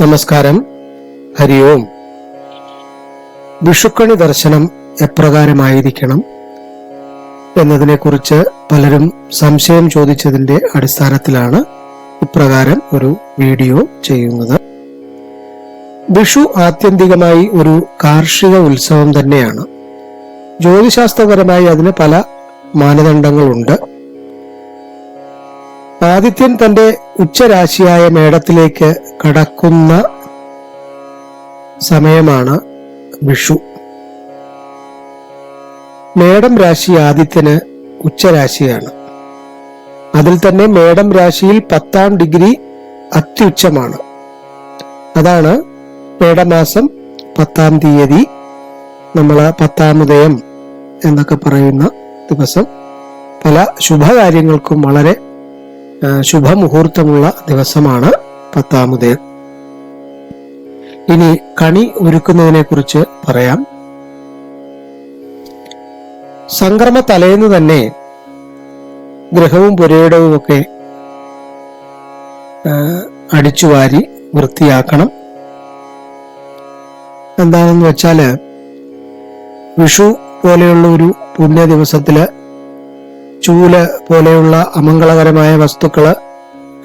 നമസ്കാരം. ഹരി ഓം. വിഷുക്കണി ദർശനം എപ്രകാരമായിരിക്കണം എന്നതിനെക്കുറിച്ച് പലരും സംശയം ചോദിച്ചതിന്റെ അടിസ്ഥാനത്തിലാണ് ഇപ്രകാരം ഒരു വീഡിയോ ചെയ്യുന്നത്. വിഷു ആത്യന്തികമായി ഒരു കാർഷിക ഉത്സവം തന്നെയാണ്. ജ്യോതിശാസ്ത്രപരമായി അതിന് പല മാനദണ്ഡങ്ങളുണ്ട്. ആദിത്യൻ തന്റെ ഉച്ചരാശിയായ മേടത്തിലേക്ക് കടക്കുന്ന സമയമാണ് വിഷു. മേടം രാശി ആദിത്യന് ഉച്ചരാശിയാണ്. അതിൽ തന്നെ മേടം രാശിയിൽ പത്താം ഡിഗ്രി അത്യുച്ചമാണ്. അതാണ് മേടമാസം പത്താം തീയതി നമ്മൾ പത്താമുദയം എന്നൊക്കെ പറയുന്ന ദിവസം. പല ശുഭകാര്യങ്ങൾക്കും വളരെ ശുഭമുഹൂർത്തമുള്ള ദിവസമാണ് പത്താമത് ഇനി കണി ഒരുക്കുന്നതിനെ കുറിച്ച് പറയാം. സംക്രമ തലേന്ന് തന്നെ ഗ്രഹവും പുരയിടവും ഒക്കെ അടിച്ചുവാരി വൃത്തിയാക്കണം. എന്താണെന്ന് വെച്ചാൽ വിഷു പോലെയുള്ള ഒരു പുണ്യ ദിവസത്തിൽ ചൂൽ പോലെയുള്ള അമംഗളകരമായ വസ്തുക്കൾ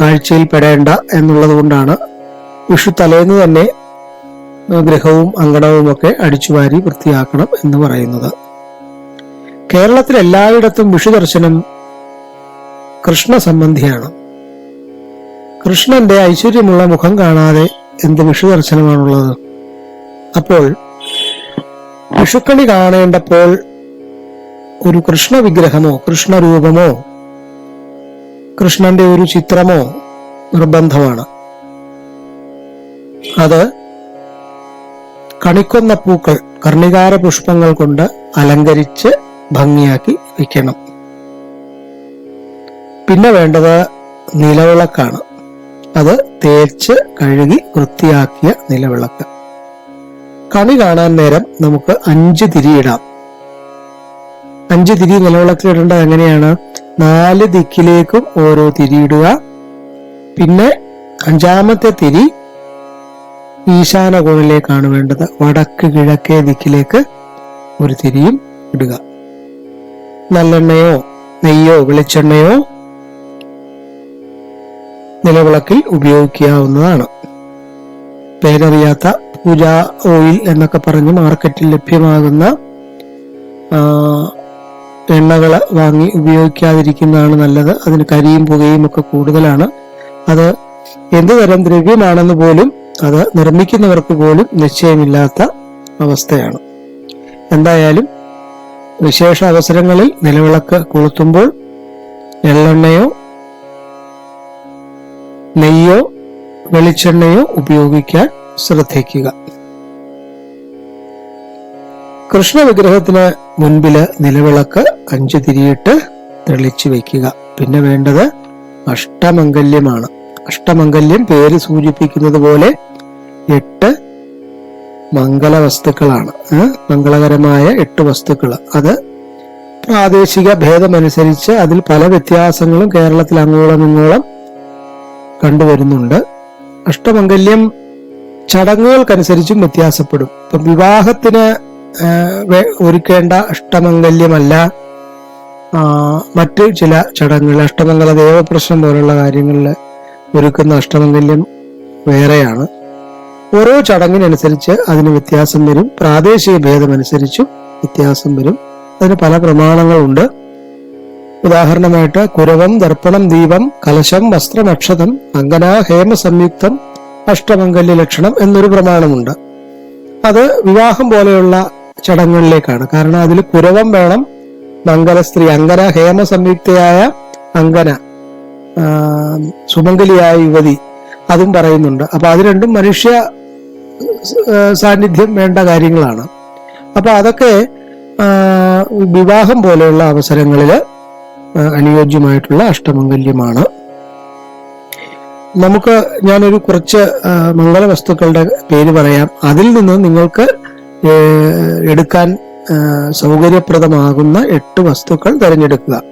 കാഴ്ചയിൽ പെടേണ്ട എന്നുള്ളത് കൊണ്ടാണ് വിഷു തലേന്ന് തന്നെ ഗൃഹവും അങ്കണവും ഒക്കെ അടിച്ചുവാരി വൃത്തിയാക്കണം എന്ന് പറയുന്നത്. കേരളത്തിൽ എല്ലായിടത്തും വിഷു ദർശനം കൃഷ്ണ സംബന്ധിയാണ്. കൃഷ്ണന്റെ ഐശ്വര്യമുള്ള മുഖം കാണാതെ എന്ത് വിഷു ദർശനമാണുള്ളത്? അപ്പോൾ വിഷുക്കണി കാണേണ്ടപ്പോൾ ഒരു കൃഷ്ണ വിഗ്രഹമോ കൃഷ്ണരൂപമോ കൃഷ്ണന്റെ ഒരു ചിത്രമോ നിർബന്ധമാണ്. അത് കണിക്കൊന്ന പൂക്കൾ കർണികാര പുഷ്പങ്ങൾ കൊണ്ട് അലങ്കരിച്ച് ഭംഗിയാക്കി വയ്ക്കണം പിന്നെ വേണ്ടത് നിലവിളക്കാണ്. അത് തേച്ച് കഴുകി വൃത്തിയാക്കിയ നിലവിളക്ക്. കണി കാണാൻ നേരം നമുക്ക് അഞ്ച് തിരിയിടാം അഞ്ച് തിരി നിലവിളക്കിലിടേണ്ടത് എങ്ങനെയാണ്? നാല് ദിക്കിലേക്കും ഓരോ തിരി ഇടുക. പിന്നെ അഞ്ചാമത്തെ തിരി ഈശാന കോണിലേക്കാണ് വേണ്ടത്. വടക്ക് കിഴക്കേ ദിക്കിലേക്ക് ഒരു തിരിയും ഇടുക. നല്ലെണ്ണയോ നെയ്യോ വെളിച്ചെണ്ണയോ നിലവിളക്കിൽ ഉപയോഗിക്കാവുന്നതാണ്. പേരറിയാത്ത പൂജ ഓയിൽ എന്നൊക്കെ പറഞ്ഞ് മാർക്കറ്റിൽ ലഭ്യമാകുന്ന എണ്ണകൾ വാങ്ങി ഉപയോഗിക്കാതിരിക്കുന്നതാണ് നല്ലത്. അതിന് കരിയും പുകയും ഒക്കെ കൂടുതലാണ്. അത് എന്ത് തരം ദ്രവ്യമാണെന്ന് പോലും അത് നിർമ്മിക്കുന്നവർക്ക് പോലും നിശ്ചയമില്ലാത്ത അവസ്ഥയാണ്. എന്തായാലും വിശേഷ അവസരങ്ങളിൽ നിലവിളക്ക് കൊളുത്തുമ്പോൾ എള്ളെണ്ണയോ നെയ്യോ വെളിച്ചെണ്ണയോ ഉപയോഗിക്കാൻ ശ്രദ്ധിക്കുക. കൃഷ്ണ വിഗ്രഹത്തിന് മുൻപിൽ നിലവിളക്ക് അഞ്ചു തിരിയിട്ട് തെളിച്ചു വെക്കുക പിന്നെ വേണ്ടത് അഷ്ടമംഗല്യമാണ്. അഷ്ടമംഗല്യം പേര് സൂചിപ്പിക്കുന്നത് പോലെ എട്ട് മംഗള വസ്തുക്കളാണ് മംഗളകരമായ എട്ട് വസ്തുക്കൾ അത് പ്രാദേശിക ഭേദമനുസരിച്ച് അതിൽ പല വ്യത്യാസങ്ങളും കേരളത്തിൽ അങ്ങോളം ഇങ്ങോളം കണ്ടുവരുന്നുണ്ട്. അഷ്ടമംഗല്യം ചടങ്ങുകൾക്കനുസരിച്ചും വ്യത്യാസപ്പെടും. ഇപ്പം വിവാഹത്തിന് ഒരുക്കേണ്ട അഷ്ടമംഗല്യമല്ല. മറ്റു ചില ചടങ്ങുകൾ അഷ്ടമംഗല ദേവപ്രശ്നം പോലുള്ള കാര്യങ്ങളിൽ ഒരുക്കുന്ന അഷ്ടമംഗല്യം വേറെയാണ്. ഓരോ ചടങ്ങിനനുസരിച്ച് അതിന് വ്യത്യാസം വരും. പ്രാദേശിക ഭേദമനുസരിച്ചും വ്യത്യാസം വരും. അതിന് പല പ്രമാണങ്ങളുണ്ട്. ഉദാഹരണമായിട്ട് കുരവം ദർപ്പണം ദീപം കലശം വസ്ത്രം അക്ഷതം അങ്കന ഹേമ സംയുക്തം അഷ്ടമംഗല്യ ലക്ഷണം എന്നൊരു പ്രമാണമുണ്ട്. അത് വിവാഹം പോലെയുള്ള ചടങ്ങുകളിലേക്കാണ്. കാരണം അതിൽ കുരവം വേണം. മംഗലസ്ത്രീ അങ്കന ഹേമ സംയുക്തയായ അങ്കന സുമംഗലിയായ യുവതി അതും പറയുന്നുണ്ട്. അപ്പൊ അത് രണ്ടും മനുഷ്യ സാന്നിധ്യം വേണ്ട കാര്യങ്ങളാണ്. അപ്പൊ അതൊക്കെ വിവാഹം പോലെയുള്ള അവസരങ്ങളിൽ അനുയോജ്യമായിട്ടുള്ള അഷ്ടമംഗല്യമാണ്. നമുക്ക് ഞാനൊരു കുറച്ച് മംഗള വസ്തുക്കളുടെ പേര് പറയാം. അതിൽ നിന്ന് നിങ്ങൾക്ക് എടുക്കാൻ സൗകര്യപ്രദമാകുന്ന എട്ട് വസ്തുക്കൾ തിരഞ്ഞെടുക്കുക.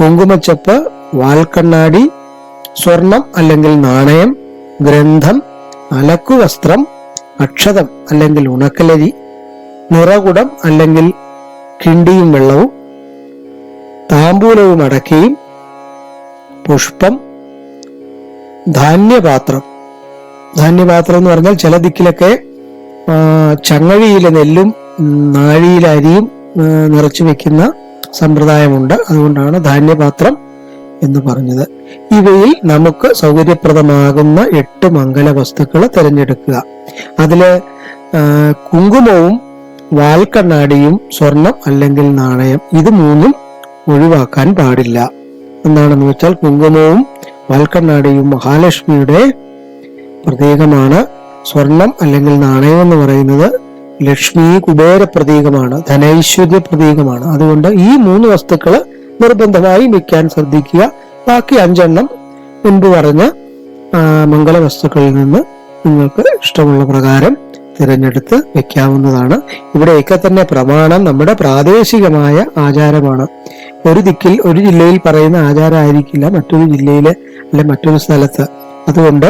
കുങ്കുമച്ചപ്പ് വാൽക്കണ്ണാടി സ്വർണം അല്ലെങ്കിൽ നാണയം ഗ്രന്ഥം അലക്കുവസ്ത്രം അക്ഷതം അല്ലെങ്കിൽ ഉണക്കലരി നിറകുടം അല്ലെങ്കിൽ കിണ്ടിയും വെള്ളവും താമ്പൂലവും അടക്കിയും പുഷ്പം ധാന്യപാത്രം. ധാന്യപാത്രം എന്ന് പറഞ്ഞാൽ ചില ദിക്കിലൊക്കെ ചങ്ങഴിയിലെ നെല്ലും നാഴിയിൽ അരിയും നിറച്ചു വെക്കുന്ന സമ്പ്രദായമുണ്ട്. അതുകൊണ്ടാണ് ധാന്യപാത്രം എന്ന് പറഞ്ഞത്. ഇവയിൽ നമുക്ക് സൗകര്യപ്രദമാകുന്ന എട്ട് മംഗല വസ്തുക്കൾ തിരഞ്ഞെടുക്കുക. അതിൽ കുങ്കുമവും വാൽക്കണ്ണാടിയും സ്വർണം അല്ലെങ്കിൽ നാണയം ഇത് മൂന്നും ഒഴിവാക്കാൻ പാടില്ല. എന്താണെന്ന് വെച്ചാൽ കുങ്കുമവും വാൽക്കണ്ണാടിയും മഹാലക്ഷ്മിയുടെ പ്രതീകമാണ്. സ്വർണം അല്ലെങ്കിൽ നാണയം എന്ന് പറയുന്നത് ലക്ഷ്മി കുബേര പ്രതീകമാണ് ധനൈശ്വര്യ പ്രതീകമാണ്. അതുകൊണ്ട് ഈ മൂന്ന് വസ്തുക്കൾ നിർബന്ധമായി വയ്ക്കാൻ ശ്രദ്ധിക്കുക. ബാക്കി അഞ്ചെണ്ണം മുൻപ് പറഞ്ഞ മംഗള വസ്തുക്കളിൽ നിന്ന് നിങ്ങൾക്ക് ഇഷ്ടമുള്ള പ്രകാരം തിരഞ്ഞെടുത്ത് വെക്കാവുന്നതാണ്. ഇവിടെയൊക്കെ തന്നെ പ്രമാണം നമ്മുടെ പ്രാദേശികമായ ആചാരമാണ്. ഒരു ദിക്കിൽ ഒരു ജില്ലയിൽ പറയുന്ന ആചാരമായിരിക്കില്ല മറ്റൊരു ജില്ലയിലെ അല്ലെ മറ്റൊരു സ്ഥലത്ത്. അതുകൊണ്ട്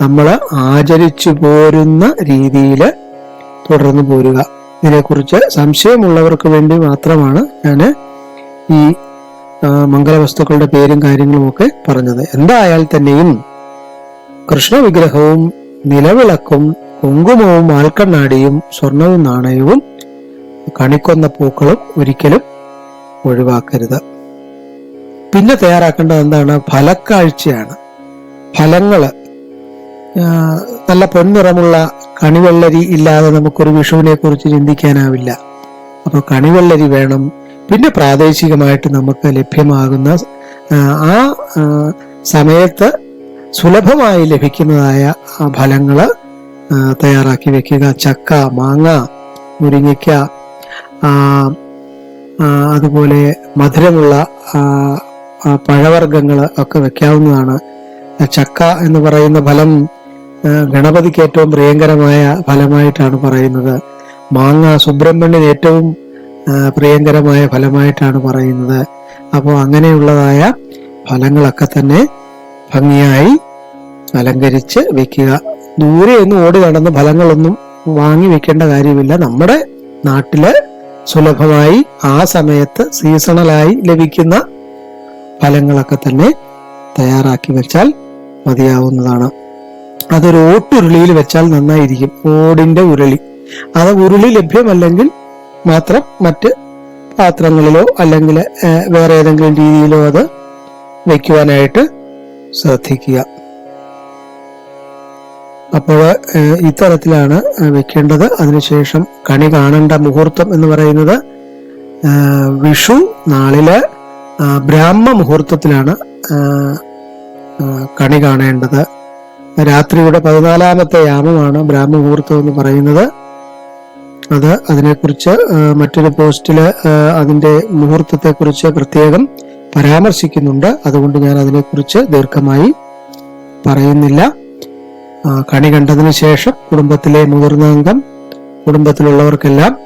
നമ്മൾ ആചരിച്ചു പോരുന്ന രീതിയിൽ തുടർന്നു പോരുക. ഇതിനെക്കുറിച്ച് സംശയമുള്ളവർക്ക് വേണ്ടി മാത്രമാണ് ഞാൻ ഈ മംഗലവസ്തുക്കളുടെ പേരും കാര്യങ്ങളുമൊക്കെ പറഞ്ഞത്. എന്തായാൽ തന്നെയും കൃഷ്ണ വിഗ്രഹവും നിലവിളക്കും കുങ്കുമവും ആൽക്കണ്ണാടിയും സ്വർണവും നാണയവും കണിക്കൊന്ന പൂക്കളും ഒരിക്കലും ഒഴിവാക്കരുത്. പിന്നെ തയ്യാറാക്കേണ്ടത് എന്താണ്? ഫലക്കാഴ്ചയാണ്. ഫലങ്ങൾ ആ, നല്ല പൊൻനിറമുള്ള കണിവെള്ളരി ഇല്ലാതെ നമുക്കൊരു വിഷുവിനെ കുറിച്ച് ചിന്തിക്കാനാവില്ല. അപ്പോൾ കണിവെള്ളരി വേണം. പിന്നെ പ്രാദേശികമായിട്ട് നമുക്ക് ലഭ്യമാകുന്ന ആ, സമയത്ത് സുലഭമായി ലഭിക്കുന്നതായ ഫലങ്ങൾ തയ്യാറാക്കി വെക്കുക. ചക്ക മാങ്ങ മുരിങ്ങയ്ക്ക അതുപോലെ മധുരമുള്ള പഴവർഗങ്ങൾ ഒക്കെ വെക്കാവുന്നതാണ്. ചക്ക എന്ന് പറയുന്ന ഫലം ഗണപതിക്ക് ഏറ്റവും പ്രിയങ്കരമായ ഫലമായിട്ടാണ് പറയുന്നത്. മാങ്ങ സുബ്രഹ്മണ്യൻ ഏറ്റവും പ്രിയങ്കരമായ ഫലമായിട്ടാണ് പറയുന്നത്. അപ്പോൾ അങ്ങനെയുള്ളതായ ഫലങ്ങളൊക്കെ തന്നെ ഭംഗിയായി അലങ്കരിച്ച് വെക്കുക. ദൂരെ ഒന്നും ഓടി നടന്ന് ഫലങ്ങളൊന്നും വാങ്ങി വെക്കേണ്ട കാര്യമില്ല. നമ്മുടെ നാട്ടിൽ സുലഭമായി ആ സമയത്ത് സീസണലായി ലഭിക്കുന്ന ഫലങ്ങളൊക്കെ തന്നെ തയ്യാറാക്കി വെച്ചാൽ മതിയാവുന്നതാണ്. അതൊരു ഓട്ടുരുളിയിൽ വെച്ചാൽ നന്നായിരിക്കും ഓടിന്റെ ഉരുളി. അത് ഉരുളി ലഭ്യമല്ലെങ്കിൽ മാത്രം മറ്റ് പാത്രങ്ങളിലോ അല്ലെങ്കിൽ വേറെ ഏതെങ്കിലും രീതിയിലോ അത് വയ്ക്കുവാനായിട്ട് ശ്രദ്ധിക്കുക. അപ്പോൾ ഇത്തരത്തിലാണ് വെക്കേണ്ടത്. അതിനുശേഷം കണി കാണേണ്ട മുഹൂർത്തം എന്ന് പറയുന്നത് വിഷു നാളിലെ ബ്രാഹ്മ മുഹൂർത്തത്തിലാണ് കണി കാണേണ്ടത്. രാത്രിയുടെ പതിനാലാമത്തെ യാമമാണ് ബ്രാഹ്മുഹൂർത്തം എന്ന് പറയുന്നത്. അത് അതിനെക്കുറിച്ച് മറ്റൊരു പോസ്റ്റിൽ അതിന്റെ മുഹൂർത്തത്തെക്കുറിച്ച് പ്രത്യേകം പരാമർശിക്കുന്നുണ്ട്. അതുകൊണ്ട് ഞാൻ അതിനെക്കുറിച്ച് ദീർഘമായി പറയുന്നില്ല. കണി കണ്ടതിന് ശേഷം കുടുംബത്തിലെ മുതിർന്ന അംഗം കുടുംബത്തിലുള്ളവർക്കെല്ലാം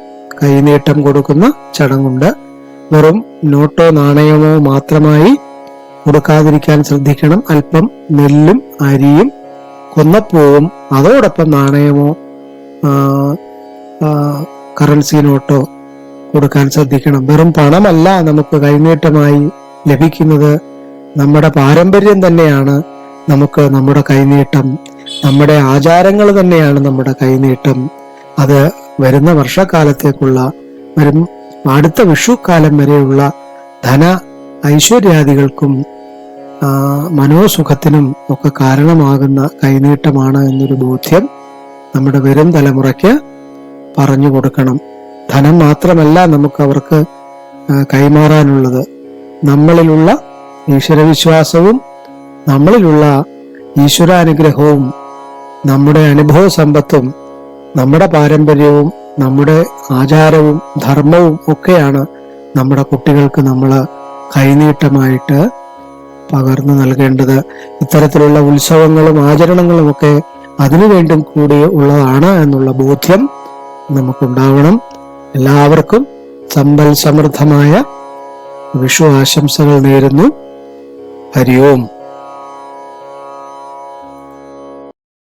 കൈനീട്ടം കൊടുക്കുന്ന ചടങ്ങുണ്ട്. വെറും നോട്ടോ നാണയമോ മാത്രമായി കൊടുക്കാതിരിക്കാൻ ശ്രദ്ധിക്കണം. അല്പം നെല്ലും അരിയും കൊന്നപ്പൂവും അതോടൊപ്പം നാണയമോ കറൻസി നോട്ടോ കൊടുക്കാൻ ശ്രദ്ധിക്കണം. വെറും പണമല്ല നമുക്ക് കൈനീട്ടമായി ലഭിക്കുന്നത്. നമ്മുടെ പാരമ്പര്യം തന്നെയാണ് നമുക്ക് നമ്മുടെ കൈനീട്ടം. നമ്മുടെ ആചാരങ്ങൾ തന്നെയാണ് നമ്മുടെ കൈനീട്ടം. അത് വരുന്ന വർഷക്കാലത്തേക്കുള്ള വരും അടുത്ത വിഷുക്കാലം വരെയുള്ള ധന ഐശ്വര്യാദികൾക്കും മനോസുഖത്തിനും ഒക്കെ കാരണമാകുന്ന കൈനീട്ടമാണ് എന്നൊരു ബോധ്യം നമ്മുടെ വരും തലമുറയ്ക്ക് പറഞ്ഞു കൊടുക്കണം. ധനം മാത്രമല്ല നമുക്ക് അവർക്ക് കൈമാറാനുള്ളത്. നമ്മളിലുള്ള ഈശ്വരവിശ്വാസവും നമ്മളിലുള്ള ഈശ്വരാനുഗ്രഹവും നമ്മുടെ അനുഭവ സമ്പത്തും നമ്മുടെ പാരമ്പര്യവും നമ്മുടെ ആചാരവും ധർമ്മവും ഒക്കെയാണ് നമ്മുടെ കുട്ടികൾക്ക് നമ്മൾ കൈനീട്ടമായിട്ട് പകർന്നു നൽകേണ്ടത്. ഇത്തരത്തിലുള്ള ഉത്സവങ്ങളും ആചരണങ്ങളും ഒക്കെ അതിനുവേണ്ടും കൂടി ഉള്ളതാണ് എന്നുള്ള ബോധ്യം നമുക്കുണ്ടാവണം. എല്ലാവർക്കും സമ്പൽ സമൃദ്ധമായ വിഷു ആശംസകൾ നേരുന്നു. ഹരിയോം.